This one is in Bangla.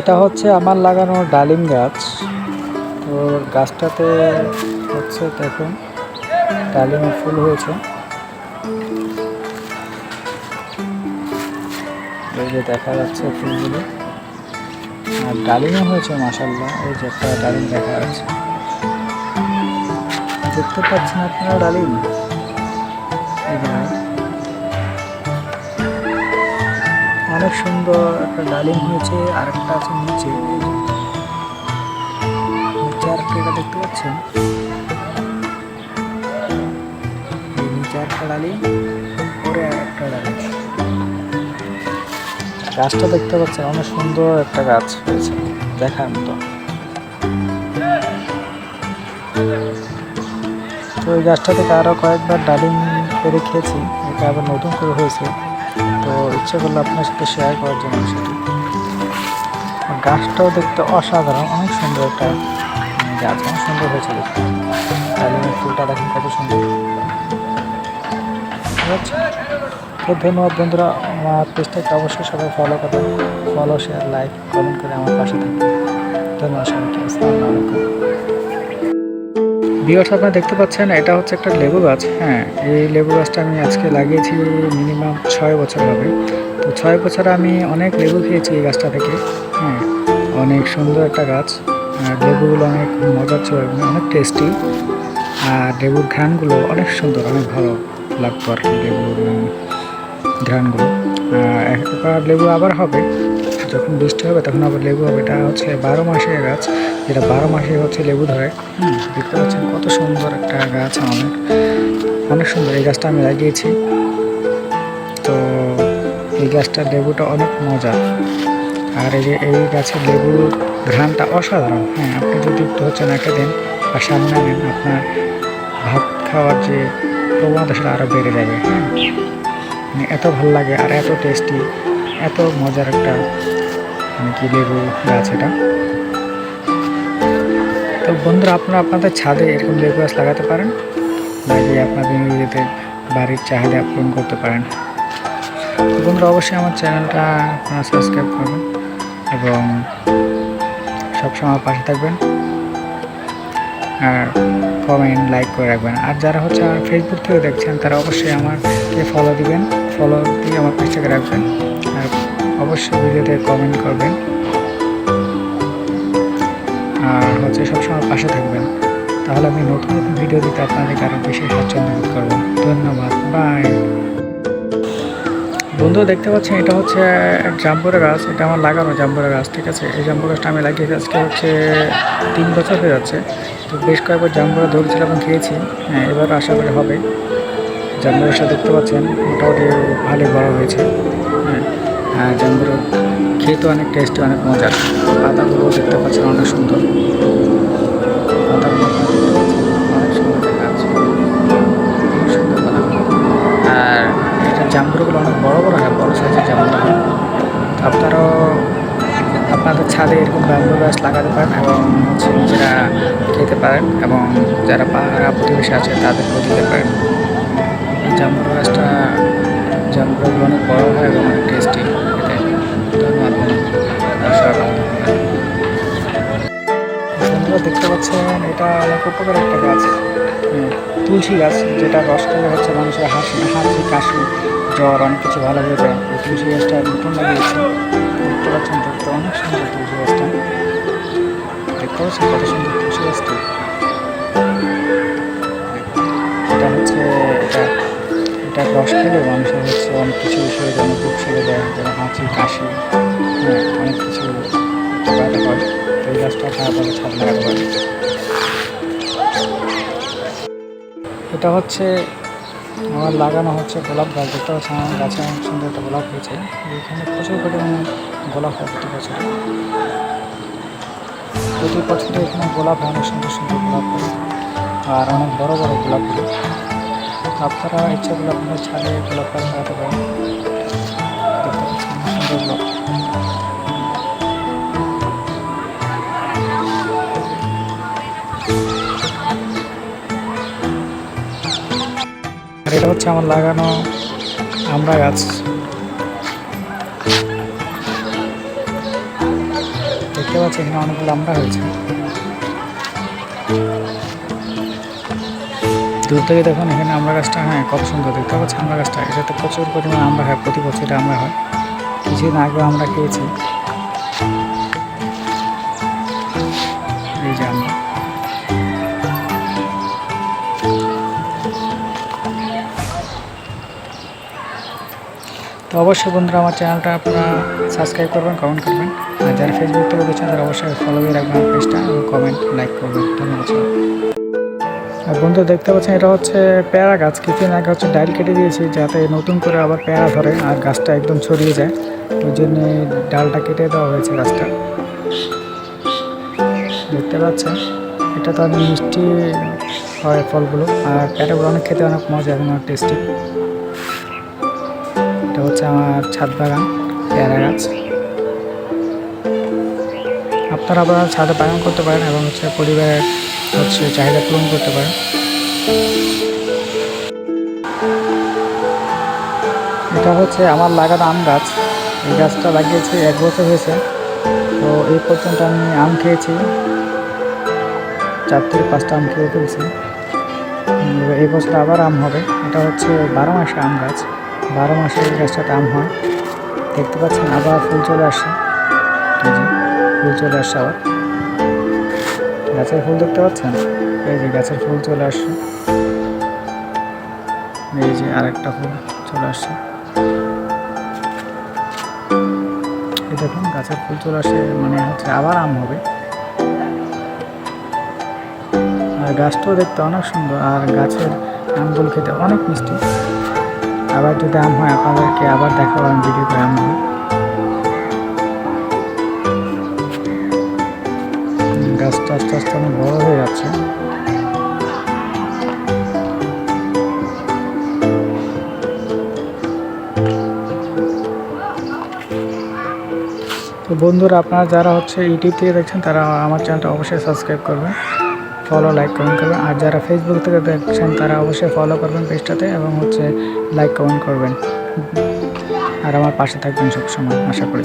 এটা হচ্ছে আমার লাগানো ডালিম গাছ। তো গাছটাতে হচ্ছে দেখুন, ডালিম ফুল হয়েছে। এই যে দেখা যাচ্ছে ফুলগুলো। আর ডালিমও হয়েছে মাসাল্লাহ এই যে একটা ডালিম দেখা যাচ্ছে। দেখতে পাচ্ছেন আপনারা ডালিম? এই অনেক সুন্দর একটা ডালিম হয়েছে আর একটা আছে নিচে। নিচে আর দেখতে পাচ্ছেন? ডালিম আর একটা গাছটা দেখতে পাচ্ছেন, অনেক সুন্দর একটা গাছ হয়েছে, দেখার মতো। তো এই গাছটা থেকে আরও কয়েকবার ডালিম পেরে খেয়েছি, এটা আবার নতুন করে হয়েছে। তো ইচ্ছে করল আপনার সাথে শেয়ার করার জন্য গাছটাও দেখতে অসাধারণ, অনেক সুন্দর একটা গাছ, অনেক সুন্দর হয়েছে দেখতে। ফুলটা দেখেন কত সুন্দর। ঠিক আছে? তো ধন্যবাদ বন্ধুরা, আমার পেজটাকে অবশ্যই সবাই ফলো করবেন। ফলো শেয়ার লাইক কমেন্ট করে আমার পাশে থাকবেন। ধন্যবাদ সবাইকে, আসসালামু আলাইকুম। বিয়ার্স আপনারা দেখতে পাচ্ছেন, এটা হচ্ছে একটা লেবু গাছ। হ্যাঁ এই লেবু গাছটা আমি আজকে লাগিয়েছি মিনিমাম ছয় বছর হবে। তো ছয় বছর আমি অনেক লেবু খেয়েছি এই গাছটা থেকে। হ্যাঁ অনেক সুন্দর একটা গাছ। আর লেবুগুলো অনেক মজার ছিল এবং অনেক টেস্টি আর লেবুর ঘ্রাণগুলো অনেক সুন্দর, অনেক ভালো লাগতো আর কি লেবুর ঘ্রাণগুলো। আর লেবু আবার হবে। যখন বৃষ্টি হবে তখন আবার লেবু হবে। এটা হচ্ছে বারো মাসের গাছ। যেটা বারো মাসে হচ্ছে লেবু ধরে। হুম, দেখতে পাচ্ছেন কত সুন্দর একটা গাছ অনেক অনেক সুন্দর এই গাছটা আমি লাগিয়েছি। তো এই গাছটার লেবুটা অনেক মজা। আর এই যে এই গাছের লেবুর ঘ্রাণটা অসাধারণ। হ্যাঁ আপনি যদি একটু হচ্ছে নাকে দেন বা সামনে নেন আপনার ভাত খাওয়ার যে প্রবণতা সেটা আরও বেড়ে যাবে। হ্যাঁ মানে এত ভালো লাগে আর এত টেস্টি এত মজার একটা মানে কি লেবু গাছ এটা। তো বন্ধুরা, আপনারা আপনাদের ছাদে এরকম লেবু গাছ লাগাতে পারেন, লাগিয়ে আপনাদের নিজেদের বাড়ির চাহিদা পূরণ করতে পারেন। তো বন্ধুরা, অবশ্যই আমার চ্যানেলটা আপনারা সাবস্ক্রাইব করবেন এবং সবসময় আমার পাশে থাকবেন আর কমেন্ট লাইক করে রাখবেন। আর যারা হচ্ছে আমার ফেসবুক থেকে দেখছেন, তারা অবশ্যই আমাকে ফলো দিবেন ফলো দিয়ে আমার পেজটাকে রাখবেন। আর অবশ্যই ভিডিওতে কমেন্ট করবেন। হচ্ছে সবসময় পাশে থাকবেন, তাহলে আমি নতুন নতুন ভিডিও দিতে আপনাদেরকে আরও বেশি স্বাচ্ছন্দ্য বোধ করব। ধন্যবাদ বাই বন্ধু, দেখতে পাচ্ছেন, এটা হচ্ছে জাম্বুরা গাছ, এটা আমার লাগানো জাম্বুরা গাছ, ঠিক আছে? এই জাম্বু গাছটা আমি লাগিয়েছি আজকে হচ্ছে তিন বছর হয়ে যাচ্ছে। তো বেশ কয়েকবার জাম্বুরা ধরেছিলাম এবং খেয়েছি। হ্যাঁ এবার আশা করি হবে। জাম্বুরা গাছটা দেখতে পাচ্ছেন, মোটামুটি ভালোই বড় হয়েছে। হ্যাঁ আর জাম্বুরা খেতে অনেক টেস্টি, অনেক মজার। পাতাগুলো দেখতে পাচ্ছেন অনেক সুন্দর। ছাদে এরকম ব্যাম্বু গাছ লাগাতে পারেন এবং হচ্ছে নিজেরা খেতে পারেন এবং যারা পাহাড়া প্রতিবেশী আছে তাদেরকেও দিতে পারেন। এই জাম্বুর গাছটা জাম্বুরগুলো অনেক বড় হয় এবং অনেক টেস্টি খেতে ধন্যবাদ। বন্ধুরা। দেখতে পাচ্ছেন এটা অনেক উপকার একটা গাছ। তুলসী গাছ যেটা রস খেলে হচ্ছে মানুষের হাসি হাসি কাশি। জ্বর অনেক কিছু ভালো হয়ে যায় এই তুলসী গাছটা নতুন লাগিয়েছে দেখতে পাচ্ছেন দেখতে অনেক সুন্দর তুলসী গাছটা দেখতে পাচ্ছেন কত সুন্দর তুলসী গাছটি এটা হচ্ছে, এটা এটা রস খেলে মানুষের হচ্ছে অনেক কিছু বিষয়ে যেন খুব ছেড়ে দেয় যেমন হাঁচি কাশি হ্যাঁ অনেক কিছু গাছটা এটা হচ্ছে আমার লাগানো হচ্ছে গোলাপ গাছ, দেখতে পাচ্ছি আমার গাছে অনেক সুন্দর একটা গোলাপ হয়েছে। এখানে প্রচুর পরিমাণে গোলাপ হয় প্রতি বছর প্রতি বছরে এখানে গোলাপ হয়, অনেক সুন্দর সুন্দর গোলাপ হয়। আর অনেক বড় বড় গোলাপ আপনারা ইচ্ছা করলে ছাড়ে ছাদে গোলাপ গাছ লাগাতে পারেন। এটা হচ্ছে আমার লাগানো আমরা গাছ। দেখতে পাচ্ছি এখানে অনেকগুলো আমরা হয়েছে। দূর থেকে দেখুন এখানে আমরা গাছটা হ্যাঁ কত সুন্দর দেখতে পাচ্ছি আমরা গাছটা। এটাতে প্রচুর পরিমাণে আমরা, হয়, প্রতি বছর আমরা হয়। কিছুদিন আগেও আমরা খেয়েছি। এই যে আমরা। তো অবশ্যই বন্ধুরা আমার চ্যানেলটা আপনারা সাবস্ক্রাইব করবেন কমেন্ট করবেন। আর যারা ফেসবুক থেকে দেখছেন, তারা অবশ্যই ফলো দিয়ে রাখবেন আমার পেজটা এবং কমেন্ট লাইক করবেন। ধন্যবাদ আর বন্ধু, দেখতে পাচ্ছেন, এটা হচ্ছে পেয়ারা গাছ। কিছুদিন আগে হচ্ছে ডাইল কেটে দিয়েছি, যাতে নতুন করে আবার পেয়ারা ধরে আর গাছটা একদম ছড়িয়ে যায়। ওই জন্য ডালটা কেটে দেওয়া হয়েছে গাছটা। দেখতে পাচ্ছেন, এটা তো অনেক মিষ্টি হয় ফলগুলো। আর পেয়ারাগুলো অনেক খেতে অনেক মজা এবং অনেক টেস্টি এটা হচ্ছে আমার ছাদ বাগান, পেয়ারা গাছ। আপনারা আপনার ছাদে বাগান করতে পারেন এবং হচ্ছে পরিবারের হচ্ছে চাহিদা পূরণ করতে পারেন। এটা হচ্ছে আমার লাগানো আম গাছ। এই গাছটা লাগিয়েছি, এক বছর হয়েছে। তো এই পর্যন্ত আমি আম খেয়েছি। চার থেকে পাঁচটা আম খেয়ে ফেলছি। এই বছর আবার আম হবে। এটা হচ্ছে বারো মাসে আম গাছ। বারো মাসে এই গাছটাতে আম হয়। দেখতে পাচ্ছেন আবার ফুল চলে আসছে। ফুল চলে আসছে আবার। গাছের ফুল দেখতে পাচ্ছেন? এই যে গাছের ফুল চলে আসছে। এই যে আরেকটা ফুল চলে আসছে। এই দেখুন, গাছের ফুল চলে আসে মানে হচ্ছে আবার আম হবে। আর গাছটাও দেখতে অনেক সুন্দর, আর গাছের আমগুলো খেতে অনেক মিষ্টি। আবার যদি আম হয় আপনাদেরকে আবার দেখাবো আমি ভিডিও করে আমগুলো উম, গাছটা আস্তে আস্তে অনেক বড় হয়ে যাচ্ছে। তো বন্ধুরা আপনারা যারা হচ্ছে ইউটিউব থেকে দেখছেন তারা আমার চ্যানেলটা অবশ্যই সাবস্ক্রাইব করবেন। ফলো লাইক কমেন্ট করবেন। আর যারা ফেসবুক থেকে দেখছেন, তারা অবশ্যই ফলো করবেন পেজটাতে এবং হচ্ছে লাইক কমেন্ট করবেন। আর আমার পাশে থাকবেন সবসময়, আশা করি।